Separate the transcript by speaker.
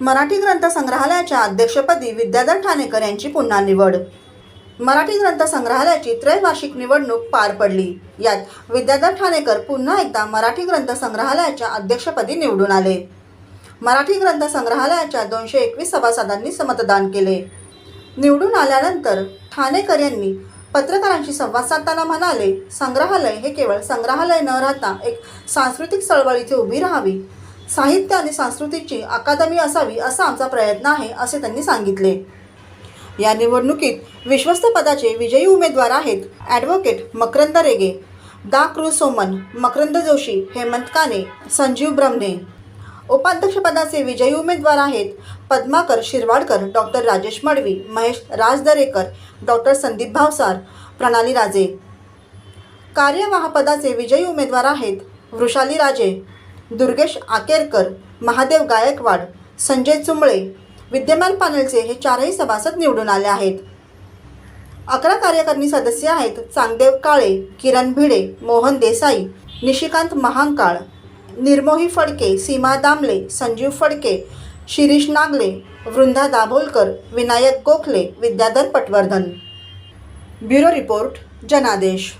Speaker 1: मराठी ग्रंथ संग्रहालयाच्या अध्यक्षपदी विद्याधर ठाणेकर यांची पुन्हा निवड. मराठी ग्रंथ संग्रहालयाची त्रैवार्षिक निवडणूक पार पडली. यात विद्याधर ठाणेकर पुन्हा एकदा मराठी ग्रंथ संग्रहालयाच्या अध्यक्षपदी निवडून आले. मराठी ग्रंथ संग्रहालयाच्या दोनशे एकवीस सभासदांनी मतदान केले. निवडून आल्यानंतर ठाणेकर यांनी पत्रकारांशी संवाद साधताना म्हणाले संग्रहालय हे केवळ संग्रहालय न राहता एक सांस्कृतिक चळवळीची उभी राहावी. साहित्य आणि संस्कृतीची अकादमी असावी असा आमचा प्रयत्न आहे असे त्यांनी सांगितले. या निवडणुकीत विश्वस्त पदाचे विजयी उमेदवार आहेत ॲडव्होकेट मकरंद रेगे दा क्रू सोमन मकरंद जोशी हेमंत काने संजीव ब्रह्मणे. उपाध्यक्षपदाचे विजयी उमेदवार आहेत पद्माकर शिरवाडकर डॉक्टर राजेश मडवी महेश राजदरेकर डॉक्टर संदीप भावसार प्रणाली राजे. कार्यवाहपदाचे विजयी उमेदवार आहेत वृषाली राजे दुर्गेश आकेरकर महादेव गायकवाड संजय चुंबळे विद्यमान पॅनलचे हे चारही सभासद निवडून आले आहेत. अकरा कार्यकारिणी सदस्य आहेत Changdev Kale Kiran Bhide Mohan Desai Nishikant Mahankal Nirmohi Phadke Seema Damle Sanjeev Phadke Shirish Nagle Vrinda Dabholkar Vinayak Gokhale Vidyadhar Patwardhan. Bureau report Janadesh.